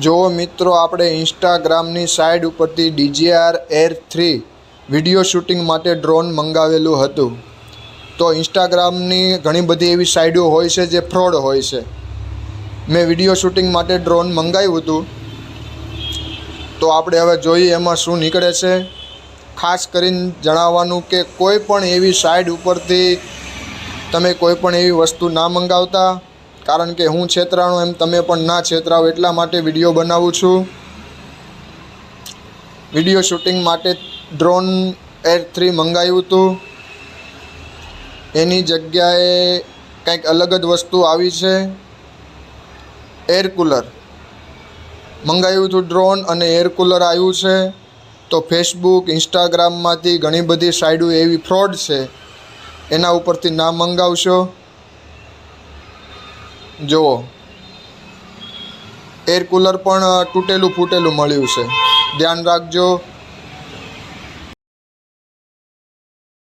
જો મિત્રો, આપણે ઇન્સ્ટાગ્રામની સાઇડ ઉપરથી DJI air three video shooting માટે ડ્રોન મંગાવેલું હતું. તો ઇન્સ્ટાગ્રામની ઘણી બધી એવી સાઇડો હોય છે જે ફ્રોડ હોય છે. મેં વીડિયો શૂટિંગ માટે ડ્રોન મંગાવ્યું હતું. તો આપણે હવે જોઈએ એમાં શું નીકળે છે. ખાસ કરીને જણાવવાનું કે કોઈ પણ એવી સાઇડ ઉપરથી તમે કોઈ પણ એવી વસ્તુ ના મંગાવતા કારણ કે હું છેતરાણું એમ તમે પણ ના છેતરાવ એટલા માટે વીડિયો બનાવું છું. વીડિયો શૂટિંગ માટે ડ્રોન એર થ્રી મંગાવ્યું હતું. એની જગ્યાએ કંઈક અલગ જ વસ્તુ આવી છે. Air cooler. મંગાવ્યું હતું ડ્રોન અને એર કુલર આવ્યું છે. તો ફેસબુક, ઇન્સ્ટાગ્રામમાંથી ઘણી બધી સાઇડો એવી ફ્રોડ છે. એના ઉપરથી ના મંગાવશો. જુઓ. એર કુલર પણ તૂટેલું ફૂટેલું મળ્યું છે. ધ્યાન રાખજો.